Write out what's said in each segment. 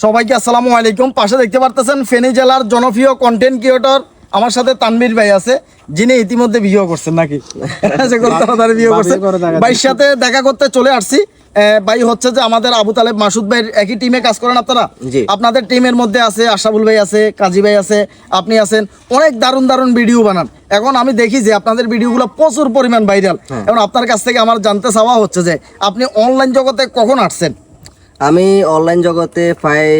সবাইকে আসসালামু আলাইকুম। পাশে দেখতে পারতেছেন ফেনী জেলার জনপ্রিয় কন্টেন্ট ক্রিয়েটর আমার সাথে তানবীর ভাই আছে যিনি ইতিমধ্যে বিয়ে করছেন নাকি? বিয়ে করছেন ভাইয়ের সাথে দেখা করতে চলে আসছি। ভাই হচ্ছে যে আমাদের আবু তালেব মাসুদ ভাইয়ের একই টিমে কাজ করেন আপনারা। আপনাদের টিমের মধ্যে আছে আশাবুল ভাই আছে কাজী ভাই আছে আপনি আছেন। অনেক দারুণ দারুণ ভিডিও বানান। এখন আমি দেখি যে আপনাদের ভিডিওগুলো প্রচুর পরিমাণ ভাইরাল এবং আপনার কাছ থেকে আমার জানতে চাওয়া হচ্ছে যে আপনি অনলাইন জগতে কখন আসছেন? আমি অনলাইন জগতে প্রায়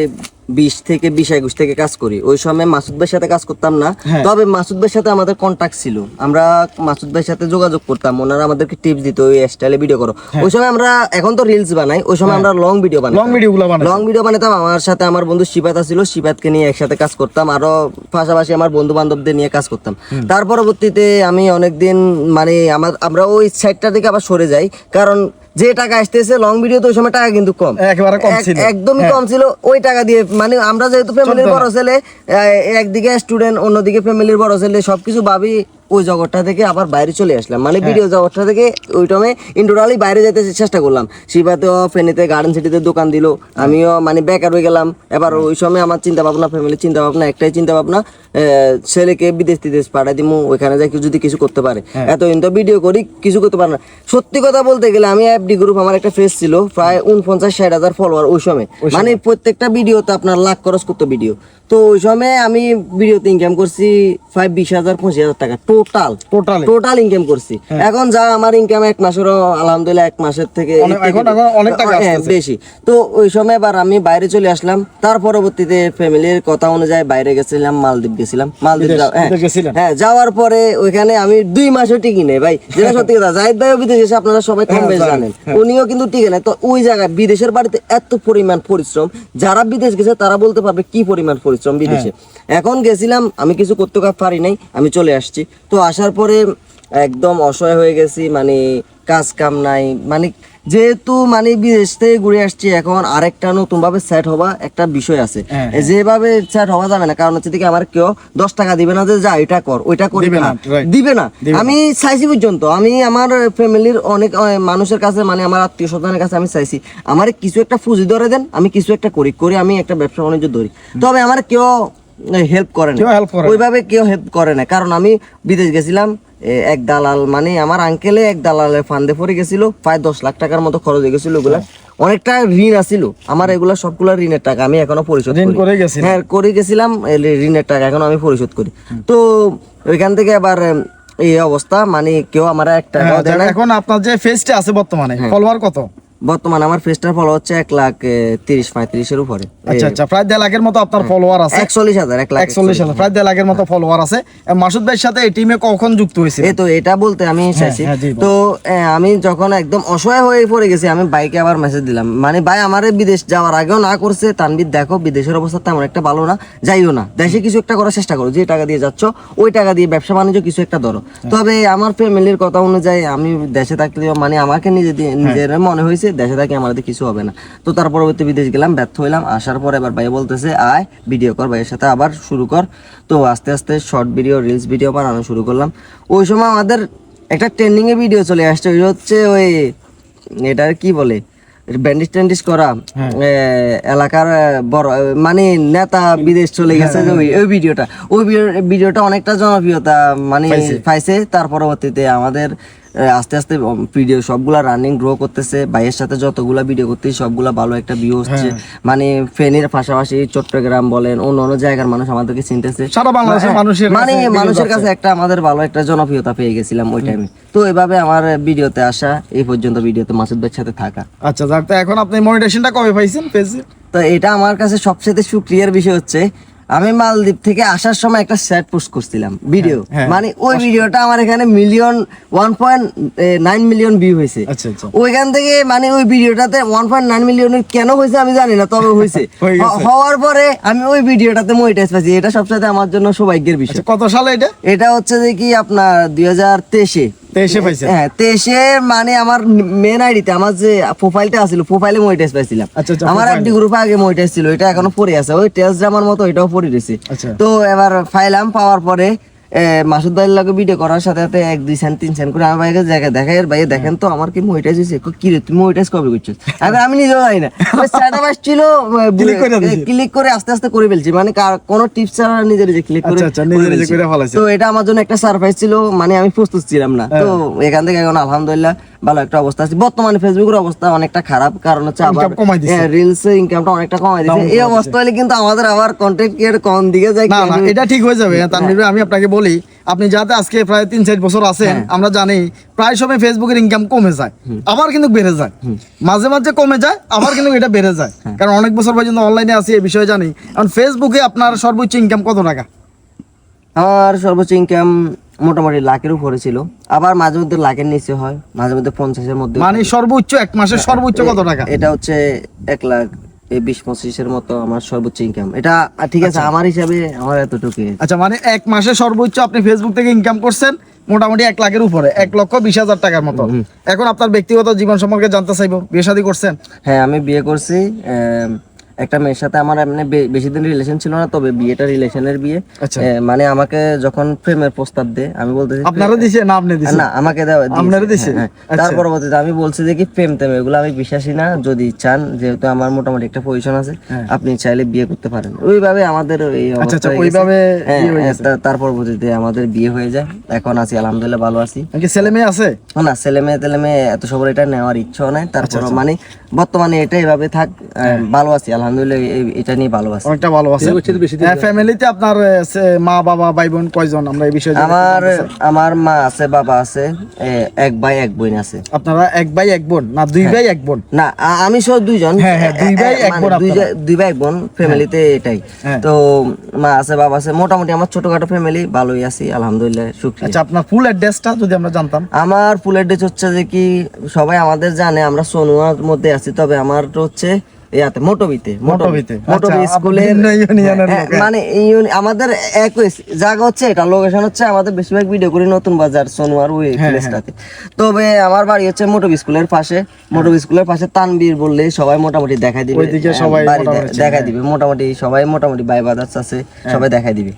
বিশ থেকে বিশ একুশ থেকে কাজ করি। ওই সময় মাসুদ ভাইয়ের সাথে কাজ করতাম না। হ্যাঁ। তবে মাসুদ ভাইয়ের সাথে আমাদের কন্ট্যাক্ট ছিল। আমরা মাসুদ ভাইয়ের সাথে যোগাযোগ করতাম। ওনারা আমাদেরকে টিপস দিত ওই স্টাইলে ভিডিও করো। ওই সময় আমরা এখন তো রিলস বানাই ওই সময় আমরা লং ভিডিও বানাই লং ভিডিওগুলো বানান লং ভিডিও বানাতাম। আমার সাথে আমার বন্ধু শিবাত ছিল শিবাতকে নিয়ে একসাথে কাজ করতাম। আরও পাশাপাশি আমার বন্ধু বান্ধবদের নিয়ে কাজ করতাম। তার পরবর্তীতে আমি অনেকদিন মানে আমার আমরা ওই সাইডটা থেকে আবার সরে যাই। কারণ যে টাকা আসতেছে লং ভিডিও তো ওই সময় টাকা কিন্তু কম। একেবারে কম ছিল। একদমই কম ছিল ওই টাকা দিয়ে মানে আমরা যেহেতু ফ্যামিলির বড় ছেলে একদিকে স্টুডেন্ট অন্যদিকে ফ্যামিলির বড় ছেলে সবকিছু ভাবি ওই জগৎটা থেকে আবার বাইরে চলে আসলাম। মানে ভিডিও জগৎটা থেকে ওই টাইমে ইন্টোরালি বাইরে যেতে চেষ্টা করলাম। শিবাতেও ফেনীতে গার্ডেন সিটিতে দোকান দিল। আমিও মানে বেকার হয়ে গেলাম। এবার ওই সময় আমার চিন্তা ভাবনা ফ্যামিলির চিন্তা ভাবনা একটাই চিন্তা ভাবনা ছেলেকে বিদেশ টিদেশ পাঠাই দিমু ওইখানে যাই যদি কিছু করতে পারে। এতদিন তো ভিডিও করি কিছু করতে পারে না। সত্যি কথা বলতে গেলে আমি এফডি গ্রুপ আমার একটা ফেস ছিল প্রায় উনপঞ্চাশ ষাট হাজার ফলোয়ার ওই সময়। মানে প্রত্যেকটা ভিডিওতে আপনার লাখ খরচ করতো ভিডিও তো ওই সময় আমি ভিডিওতে ইনকাম করছি প্রায় বিশ হাজার পঁচিশ হাজার টাকা। টোটাল টোটালি টোটাল ইনকাম করছি। এখন যা আমার ইনকাম এক মাসেরও আলহামদুলিল্লাহ এক মাসের থেকে এখন- এখন অনেক টাকা হ্যাঁ, বেশি। তো ওই সময় এবার আমি বাইরে চলে আসলাম। তার পরবর্তীতে ফ্যামিলির কথা অনুযায়ী বাইরে গেছিলাম মালদ্বীপ গেছিলাম। মালদ্বীপ হ্যাঁ? হ্যাঁ যাওয়ার পরে ওইখানে আমি দুই মাসও টিকি নেই ভাই। যেটা সত্যি কথা জাহিদ ভাইও বিদেশে এসে আপনারা সবাই কম হ্যাঁ, বেশ জানেন। উনিও কিন্তু টিকে নেই। তো ওই জায়গায় বিদেশের বাড়িতে এত পরিমাণ পরিশ্রম যারা বিদেশ গেছে তারা বলতে পারবে কি পরিমাণ পরিশ্রম বিদেশে। এখন গেছিলাম আমি কিছু করতে পারি নাই আমি চলে আসছি। তো আসার পরে একদম অসহায় হয়ে গেছি মানে কাজ কাম নাই। মানে যেহেতু মানে বিদেশ থেকে ঘুরে আসছি এখন আরেকটা নতুন ভাবে সেট হওয়া একটা বিষয় আছে। হ্যাঁ, যেভাবে সেট হওয়া যাবে না কারণ হচ্ছে আমার কেউ দশ টাকা দিবে না যে যা এটা কর ওইটা করবে না। না, দিবে না। আমি চাইছি পর্যন্ত আমি আমার ফ্যামিলির অনেক মানুষের কাছে মানে আমার আত্মীয় স্বজনের কাছে আমি চাইছি আমার কিছু একটা পুঁজি ধরে দেন আমি কিছু একটা করি করে আমি একটা ব্যবসা বাণিজ্য ধরি। তবে আমার কেউ হেল্প করে না। ওইভাবে কেউ হেল্প করে না। কারণ আমি বিদেশ গেছিলাম এক দালাল মানে আমার আঙ্কেলে এক দালালের ফান্দে পড়ে গেছিল প্রায় দশ লাখ টাকার মতো খরচ হয়ে গেছিল ওগুলা অনেকটা ঋণ আছিল। আমার এগুলা সবগুলা ঋণের টাকা আমি এখনও পরিশোধ করে। গেছিলেন? হ্যাঁ করে গেছিলাম ঋণের টাকা এখনও আমি পরিশোধ করি। তো ওইখান থেকে আবার এই অবস্থা মানে কেউ আমার এক টাকাও হ্যাঁ, এখন আপনার যে ফেসটা আছে বর্তমানে ফলোয়ার কত? বর্তমানে আমার ফেস্টার ফলো হচ্ছে এক লাখ তিরিশ পঁয়ত্রিশের উপরে। আচ্ছা আচ্ছা প্রায় দেড় লাখের মতো আপনার ফলোয়ার আছে। একচল্লিশ হাজার এক লাখ একচল্লিশ হাজার প্রায় দেড় লাখের মতো ফলোয়ার আছে। মাসুদ ভাইয়ের সাথে এই টিমে কখন যুক্ত হয়েছে এই তো এটা বলতে আমি চাইছি। হ্যাঁ, বল। তো আমি যখন একদম অসহায় হয়ে পড়ে গেছি আমি বাইকে আবার মেসেজ দিলাম। মানে ভাই আমার বিদেশ যাওয়ার আগেও না করছে। তানবির দেখো বিদেশের অবস্থা তেমন একটা ভালো না। যাইও না। দেশে কিছু একটা করার চেষ্টা করো। যে টাকা দিয়ে যাচ্ছ ওই টাকা দিয়ে ব্যবসা বাণিজ্য কিছু একটা ধরো। হ্যাঁ। তবে আমার ফ্যামিলির কথা অনুযায়ী আমি দেশে থাকলেও মানে আমাকে নিজে দিয়ে- হ্যাঁ। নিজের মনে হয়েছে দেশে থাকি আমাদের কিছু হবে না। তো তার পরবর্তী বিদেশ গেলাম ব্যর্থ হইলাম আসার পর এবার ভাই বলতেছে আয় ভিডিও কর ভাইয়ের সাথে আবার শুরু কর। তো আস্তে আস্তে শর্ট ভিডিও রিলস ভিডিও বানানো শুরু করলাম। ওই সময় আমাদের একটা ট্রেন্ডিং এ ভিডিও চলে আসছে ওই হচ্ছে ওই এটার কি বলে ব্যান্ডিজ ট্যান্ডিজ করা এ, এলাকার বড় মানে নেতা বিদেশ চলে গেছে ওই ওই ভিডিওটা ওই ভিডিওটা অনেকটা জনপ্রিয়তা মানে পাইছে। তার পরবর্তীতে আমাদের আস্তে আস্তে ভিডিও সবগুলা রানিং গ্রো করতেছে। ভাইয়ের সাথে যতগুলা ভিডিও করতেছি সবগুলা ভালো একটা ভিউ হচ্ছে মানে ফেনীর পাশাপাশি চট্টগ্রাম বলেন অন্য অন্য জায়গার মানুষ আমাদেরকে চিনতেছে। সারা বাংলাদেশের মানুষের মানে মানুষের কাছে একটা আমাদের ভালো একটা জনপ্রিয়তা পেয়ে গেছিলাম ওই টাইমে তো এভাবে আমার ভিডিওতে আসা এই পর্যন্ত ভিডিওতে মাসুদ ভাইয়ের সাথে থাকা। আচ্ছা যাক তো এখন আপনি মনিটেশনটা কবে পাইছেন? পেজে তো এটা আমার কাছে সবচেয়ে সুক্রিয়ার বিষয় হচ্ছে আমি মালদ্বীপ থেকে আসার সময় একটা স্যাট পোস্ট করছিলাম ভিডিও হ্যাঁ। মানে ওই ভিডিওটা আমার এখানে million one point nine million view হয়েছে। আচ্ছা আচ্ছা। ওইখান থেকে মানে ওই ভিডিওটাতে ওয়ান পয়েন্ট নাইন মিলিয়নের কেন হয়েছে আমি জানি না তবে হয়েছে। হয়ে হওয়ার পরে আমি ওই ভিডিওটাতে মনিটাইজ পাইছি। এটা সবচেয়ে আমার জন্য সৌভাগ্যের বিষয়। আচ্ছা কত সালে এটা? এটা হচ্ছে যে কি আপনার দুই হাজার তেইশে। হ্যাঁ মানে আমার মেন আইডিতে আমার যে প্রোফাইলটা আছিল প্রোফাইলে পাইছিলাম। আচ্ছা, আচ্ছা, আমার একটি গ্রুপে আগে ছিল এটা এখনও পড়ে আছে। ওই মতো এটাও পড়ে রয়েছে। আচ্ছা। তো এবার ফাইলাম পাওয়ার পরে মাসুদ ভাইয়ের লাগে ভিডিও করার সাথে সাথে এক দুই সেন্ট তিন সেন্ট করে আমার ভাইকে জায়গায় দেখাই আর ভাই দেখেন তো আমার কি মনিটাইজ হয়েছে? কি রে তুমি মনিটাইজ কবে করছ? আমি আমি নিজেও জানি না। করে দিয়েছি। ক্লিক করে আস্তে আস্তে করে ফেলছি। মানে কোনো টিপস ছাড়া নিজে নিজে ক্লিক করে আচ্ছা, আচ্ছা। তো এটা আমার জন্য একটা সারপ্রাইজ ছিল মানে আমি প্রস্তুত ছিলাম না। তো হ্যাঁ। এখান থেকে এখন আলহামদুলিল্লাহ ভালো একটা অবস্থা আছে। বর্তমানে ফেসবুকের অবস্থা অনেকটা খারাপ কারণ হচ্ছে আবার। রিলস ইনকামটা অনেকটা কমাই দিচ্ছে এই অবস্থা হলে কিন্তু আমাদের আবার কন্টেন্ট ক্রিয়েট কোন দিকে যায় না এটা ঠিক হয়ে যাবে। তানভীর আমি আপনাকে বলি আপনি যাতে আজকে প্রায় তিন চার বছর আছেন হ্যাঁ। আমরা জানি প্রায় সময় ফেসবুকের ইনকাম কমে যায় আবার কিন্তু বেড়ে যায়। মাঝে মাঝে কমে যায় আবার কিন্তু এটা বেড়ে যায়। হ্যাঁ। কারণ অনেক বছর পর্যন্ত অনলাইনে আছি এই বিষয়ে জানি। কারণ ফেসবুকে আপনার সর্বোচ্চ ইনকাম কত টাকা? আমার সর্বোচ্চ ইনকাম মোটামুটি লাখের উপরে ছিল। আবার মাঝে মধ্যে লাখের নিচে হয় মাঝে মধ্যে পঞ্চাশের মধ্যে মানে সর্বোচ্চ এক মাসে সর্বোচ্চ কত টাকা? এটা হচ্ছে এক লাখ এই বিশ পঁচিশের মতো আমার সর্বোচ্চ ইনকাম এটা ঠিক আছে আমার হিসাবে আমার এতটুকু আচ্ছা মানে এক মাসে সর্বোচ্চ আপনি ফেসবুক থেকে ইনকাম করছেন মোটামুটি এক লাখের উপরে এক লক্ষ বিশ হাজার টাকার মতো। এখন আপনার ব্যক্তিগত জীবন সম্পর্কে জানতে চাইব বিয়ে শাদী করছেন? হ্যাঁ আমি বিয়ে করছি আম, একটা মেয়ের সাথে আমার এমনি বেশি দিন রিলেশন ছিল না তবে বিয়েটা রিলেশনের বিয়ে আচ্ছা। মানে আমাকে যখন প্রেমের প্রস্তাব দেয় আমি বলতেছি আপনারা দিছে না আপনি দিছে না আমাকে দিয়েছে। আপনারা দিছে? হ্যাঁ, হ্যাঁ। আচ্ছা। তার পরবর্তীতে আমি বলছি যে কি প্রেম টেম এগুলো আমি বিশ্বাসী না যদি চান যেহেতু আমার মোটামুটি একটা পজিশন আছে আপনি চাইলে বিয়ে করতে পারেন ওইভাবে আমাদের এই হ্যাঁ। আচ্ছা, অবস্থা ওইভাবে হ্যাঁ, হয়ে হ্যাঁ, তার পরবর্তীতে আমাদের বিয়ে হয়ে যায় এখন আছি আলহামদুলিল্লাহ ভালো আছি নাকি ছেলে মেয়ে আছে না ছেলে মেয়ে তেলে মেয়ে এত সবার এটা নেওয়ার ইচ্ছাও নাই আচ্ছা, তারপর মানে বর্তমানে এটা এভাবে থাক হ্যাঁ। ভালো আছি আলহামদুলিল্লাহ এই- এটা নিয়ে ভালো আছি অনেকটা ভালো আছে ফ্যামিলিতে আপনার মা বাবা ভাই বোন কয়জন? আমরা এই বিষয়ে আমার আমার মা আছে বাবা আছে এক ভাই এক বোন আছে। আপনারা এক ভাই এক বোন? না দুই ভাই এক বোন? না আমি সহ দুইজন। হ্যাঁ, হ্যাঁ, দুই ভাই, এক মানে বোন দুই আপনারা। জা- দুই ভাই এক বোন ফ্যামিলিতে এটাই। হ্যাঁ। তো মা আছে বাবা আছে মোটামুটি আমার ছোটখাটো ফ্যামিলি ভালোই আছি আলহামদুলিল্লাহ সুখী। আচ্ছা আপনার ফুল অ্যাড্রেসটা যদি আমরা জানতাম? আমার ফুলের ডেচ হচ্ছে যে কি সবাই আমাদের জানে আমরা সোনুয়ার মধ্যে আছি তবে আমার হচ্ছে ইয়াতে মোটবিতে মোটবিতে। মোটবি হ্যাঁ, হ্যাঁ। মানে আমাদের একই জায়গা হচ্ছে এটা লোকেশন হচ্ছে আমাদের বেশিরভাগ ভিডিও করি নতুন বাজার সোনুয়ার ওই হ্যাঁ, প্লেসটাতে তবে আমার বাড়ি হচ্ছে মোটবি স্কুলের পাশে মোটবি স্কুলের পাশে তানবীর বললে সবাই মোটামুটি দেখাই দিবে। ওইদিকে হ্যাঁ, সবাই দেখাই দিবে। মোটামুটি সবাই মোটামুটি বাই বাজার আছে সবাই দেখাই দিবে।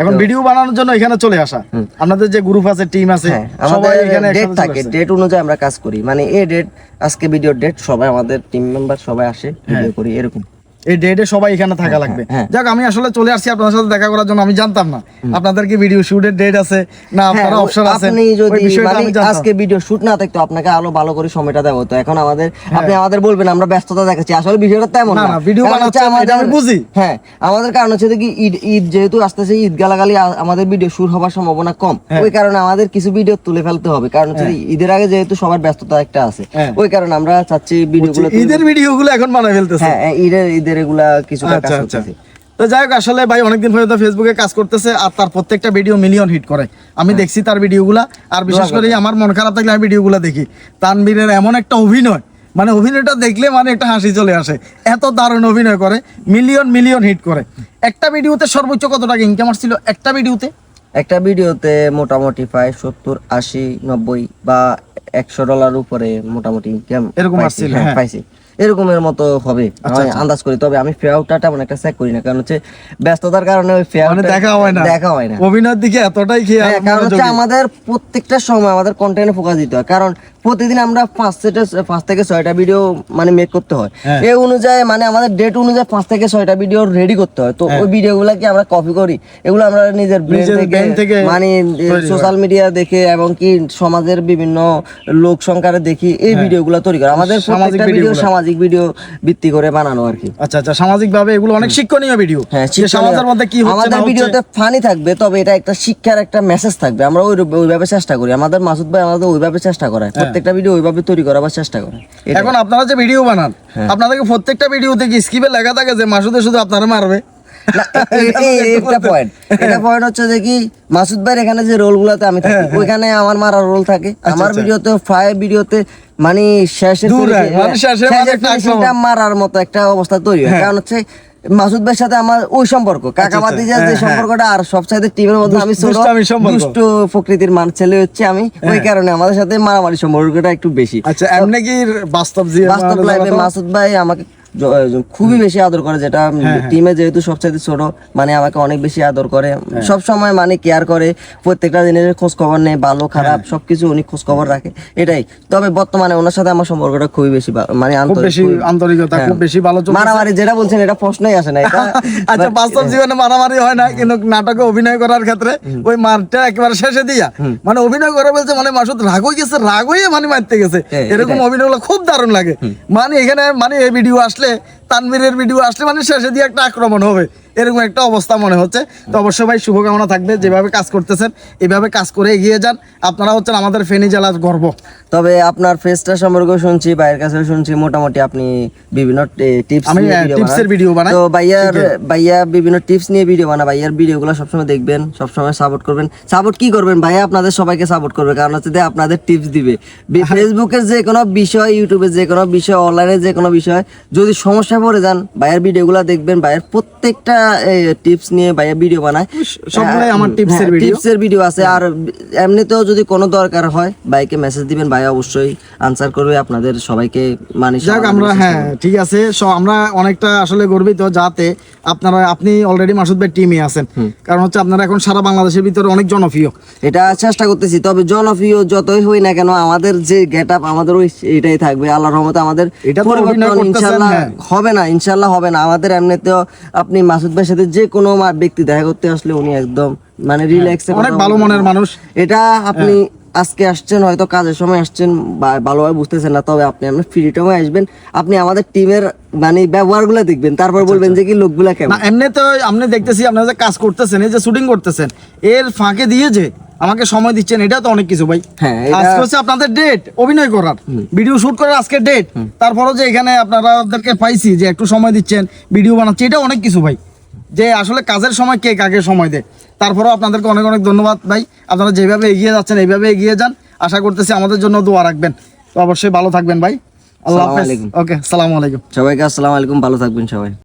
এখন ভিডিও বানানোর জন্য এখানে চলে আসা। আপনাদের যে গ্রুপ আছে টিম আছে হ্যাঁ সবাই এখানে ডেট থাকে ডেট অনুযায়ী আমরা কাজ করি। মানে এই ডেট আজকে ভিডিও ডেট সবাই আমাদের টিম মেম্বার সবাই আসে ভিডিও করি এরকম। এই ডেটে সবাই এখানে থাকা লাগবে। হ্যাঁ। যাক আমি আসলে চলে আসছি আপনাদের সাথে দেখা করার জন্য আমি জানতাম না। আপনাদের কি ভিডিও শুটের ডেট আছে? না আপনারা হ্যাঁ, অপশন আছে। আপনি যদি মানে আজকে ভিডিও শুট না থাকতো আপনাকে আলো ভালো করে সময়টা দেবো তো এখন আমাদের হ্যাঁ। আপনি আমাদের বলবেন আমরা ব্যস্ততা দেখাচ্ছি। আসলে বিষয়টা তেমন না, হচ্ছে বানাচ্ছেন, এটা আমি বুঝি। হ্যাঁ আমাদের কারণ হচ্ছে কি ঈদ ঈদ যেহেতু আসতেছে ঈদ গালাগালি আমাদের ভিডিও শুট হওয়ার সম্ভাবনা কম। হ্যাঁ। ওই কারণে আমাদের কিছু ভিডিও তুলে ফেলতে হবে। কারণ হচ্ছে ঈদের আগে যেহেতু সবার ব্যস্ততা একটা আছে। হ্যাঁ। ওই কারণে আমরা চাচ্ছি ভিডিওগুলো ঈদের ভিডিও গুলো এখন বানায় ফেলতেছে। হ্যাঁ হ্যাঁ, ঈদের ঈদের এগুলা কিছুটা কাজ আচ্ছা আচ্ছা। করতেছি তো যাই হোক আসলে ভাই অনেকদিন পর্যন্ত ফেসবুকে কাজ করতেছে আর তার প্রত্যেকটা ভিডিও মিলিয়ন হিট করে। আমি দেখছি তার ভিডিওগুলা আর বিশেষ করে আমার মন খারাপ থাকলে আমি ভিডিওগুলো দেখি। তানবীরের এমন একটা অভিনয় মানে অভিনয়টা দেখলে মানে একটা হাসি চলে আসে। এত দারুণ অভিনয় করে মিলিয়ন মিলিয়ন হিট করে। একটা ভিডিওতে সর্বোচ্চ কত টাকা ইনকাম আসছিল? একটা ভিডিওতে একটা ভিডিওতে মোটামুটি প্রায় সত্তর আশি নব্বই বা একশো ডলার উপরে মোটামুটি income এরকম আসছিল, হ্যাঁ, হ্যাঁ। পাইছি। এরকমের মতো হবে। আমি আন্দাজ করি তবে আমি ফেয়ারটা তেমন একটা চেক করি না কারণ হচ্ছে ব্যস্ততার কারণে ওই মানে ফেয়ারটা দেখা হয় না। দেখা হয় না। অভিনয়ের দিকে এতটাই খেয়াল হ্যাঁ, কারণ হচ্ছে আমাদের প্রত্যেকটা সময় আমাদের কন্টেন্টে ফোকাস দিতে হয় কারণ প্রতিদিন আমরা পাঁচ সেটে পাঁচ থেকে ছয়টা ভিডিও মানে মেক করতে হয়। হ্যাঁ। এই অনুযায়ী মানে আমাদের ডেট অনুযায়ী পাঁচ থেকে ছয়টা ভিডিও রেডি করতে হয়। তো ওই ভিডিওগুলো কি আমরা কপি করি? এগুলো আমরা নিজের ব্রেন থেকে মানে সোশ্যাল মিডিয়া দেখে এবং কি সমাজের বিভিন্ন লোক সংখ্যারে দেখি এই ভিডিও ভিডিওগুলো তৈরি করে। আমাদের হ্যাঁ। সামাজিক প্রত্যেকটা ভিডিও ভিডিওগুলো। সামাজিক ভিডিও ভিত্তি করে বানানো আর কি। আচ্ছা আচ্ছা সামাজিক ভাবে এগুলো অনেক শিক্ষণীয় ভিডিও হ্যাঁ সমাজের মধ্যে কি হচ্ছে আমাদের ভিডিওতে ফানি থাকবে তবে এটা একটা শিক্ষার একটা মেসেজ থাকবে। আমরা ওই ওইভাবে চেষ্টা করি। আমাদের মাসুদ ভাই আমাদের ওইভাবে চেষ্টা করে প্রত্যেকটা ভিডিও ওইভাবে তৈরি করার চেষ্টা করে। এখন আপনারা যে ভিডিও বানান হ্যাঁ। আপনাদেরকে প্রত্যেকটা ভিডিওতে কি স্কিপে লেখা থাকে যে মাসুদে শুধু আপনারা মারবে? একটা পয়েন্ট এটা পয়েন্ট হচ্ছে যে কি মাসুদ ভাইয়ের এখানে যে আমি হ্যাঁ, থাকি ওইখানে আমার মারার রোল থাকে। আমার ভিডিওতে প্রায় ভিডিওতে মানে শেষে দূর হয়, মারার মতো একটা অবস্থা তৈরি হয়। কারণ হচ্ছে মাসুদ ভাইয়ের সাথে আমার ওই সম্পর্ক। কাকাবাদি যে হ্যাঁ, সম্পর্কটা আর সবচাইতে টিমের মধ্যে আমি দুষ্ট প্রকৃতির মান ছেলে হচ্ছে আমি। ওই কারণে আমাদের সাথে মারামারি সম্পর্কটা একটু বেশি। আচ্ছা এমনি কি বাস্তব বাস্তব লাইফে মাসুদ ভাই আমাকে খুবই বেশি আদর করে যেটা টিমে যেহেতু সবচেয়ে ছোট মানে আমাকে অনেক বেশি আদর করে। সব সময় মানে কেয়ার করে প্রত্যেকটা জিনিসের খোঁজ খবর নেই ভালো খারাপ সবকিছু উনি খোঁজ খবর রাখে এটাই। তবে বর্তমানে ওনার সাথে আমার সম্পর্কটা খুবই বেশি মানে আন্তরিকতা খুব বেশি ভালো মারামারি যেটা বলছেন এটা প্রশ্নই আসে না এটা আচ্ছা বাস্তব জীবনে মারামারি হয় না কিন্তু নাটকে অভিনয় করার ক্ষেত্রে ওই মারটা একেবারে শেষে দিয়া মানে অভিনয় করে বলছে মানে মাসুদ রাগ হয়ে গেছে রাগ হয়ে মানে মারতে গেছে। হ্যাঁ, এরকম অভিনয়গুলো খুব দারুণ লাগে। মানে এখানে মানে এই ভিডিও আসলে তানভীরের ভিডিও আসলে মানে শেষে দিয়ে একটা আক্রমণ হবে। এরকম একটা অবস্থা মনে হচ্ছে। তো অবশ্যই ভাই শুভকামনা থাকবে যেভাবে কাজ করতেছেন এইভাবে কাজ করে এগিয়ে যান। আপনারা হচ্ছেন আমাদের ফেনী জেলার গর্ব। তবে আপনার ফেসটা সম্পর্কে শুনছি ভাইয়ের কাছে শুনছি মোটামুটি আপনি বিভিন্ন টিপস আমি, এর video বানাই। তো ভাইয়ার ভাইয়া বিভিন্ন টিপস নিয়ে ভিডিও বানা ভাইয়ার ভিডিওগুলো সবসময় দেখবেন সবসময় সাপোর্ট করবেন। সাপোর্ট কি করবেন? ভাইয়া আপনাদের সবাইকে সাপোর্ট করবে কারণ হচ্ছে যে আপনাদের টিপস দিবে। ফেসবুকের যে কোনো বিষয় ইউটিউবে যে কোনো বিষয় অনলাইনে যে কোনো বিষয় যদি সমস্যা পড়ে যান ভাইয়ের ভিডিওগুলো দেখবেন ভাইয়ের প্রত্যেকটা টিপস নিয়ে ভাইয়া ভিডিও বানায়। সবগুলাই আমার। টিপস এর ভিডিও আছে। আর এমনিতেও যদি কোনো দরকার হয় ভাইকে মেসেজ দিবেন ভাই অবশ্যই আনসার করবে আপনাদের সবাইকে মানে যাক আমরা হ্যাঁ ঠিক আছে। সো আমরা অনেকটা আসলে গর্বিত যাতে আপনারা আপনি অলরেডি মাসুদ ভাই টিমে আছেন। কারণ হচ্ছে আপনারা এখন সারা বাংলাদেশের ভিতরে অনেক জনপ্রিয়। এটা চেষ্টা করতেছি তবে জনপ্রিয় যতই হই না কেন আমাদের যে গেট আপ আমাদের ওই এটাই থাকবে। আল্লাহর রহমতে আমাদের এটা ইনশাল্লাহ হ্যাঁ। হবে না ইনশাল্লাহ হবে না। আমাদের এমনিতেও আপনি মাসুদ ভাইয়ের সাথে যে কোনো ব্যক্তি দেখা করতে আসলে উনি একদম মানে রিল্যাক্সে হ্যাঁ, অনেক ভালো মনের মানুষ। এটা আপনি আজকে আসছেন হয়তো কাজের সময় আসছেন বা ভালোভাবে বুঝতেছেন না তবে আপনি আপনার ফ্রি টাইমে আসবেন। আপনি আমাদের টিমের মানে ব্যবহারগুলো দেখবেন তারপর বলবেন যে কি লোকগুলা কেমন। না এমনি তো আপনি দেখতেছি আপনারা যে কাজ করতেছেন এই যে শুটিং করতেছেন এর ফাঁকে দিয়ে যে আমাকে সময় দিচ্ছেন এটা তো অনেক কিছু ভাই। হ্যাঁ, আজকে হচ্ছে আপনাদের ডেট অভিনয় করার। ভিডিও শুট করার আজকে ডেট তারপরও যে এখানে আপনারা পাইছি যে একটু সময় দিচ্ছেন ভিডিও বানাচ্ছে এটা অনেক কিছু ভাই। যে আসলে কাজের সময় কে কাকে সময় দেয়। তারপরেও আপনাদেরকে অনেক অনেক ধন্যবাদ ভাই। আপনারা যেভাবে এগিয়ে যাচ্ছেন এইভাবে এগিয়ে যান। আশা করতেছি আমাদের জন্য দোয়া রাখবেন। তো অবশ্যই ভালো থাকবেন ভাই। আল্লাহ। ওকে সালাম আলাইকুম। সবাইকে আসসালামু আলাইকুম। ভালো থাকবেন সবাই।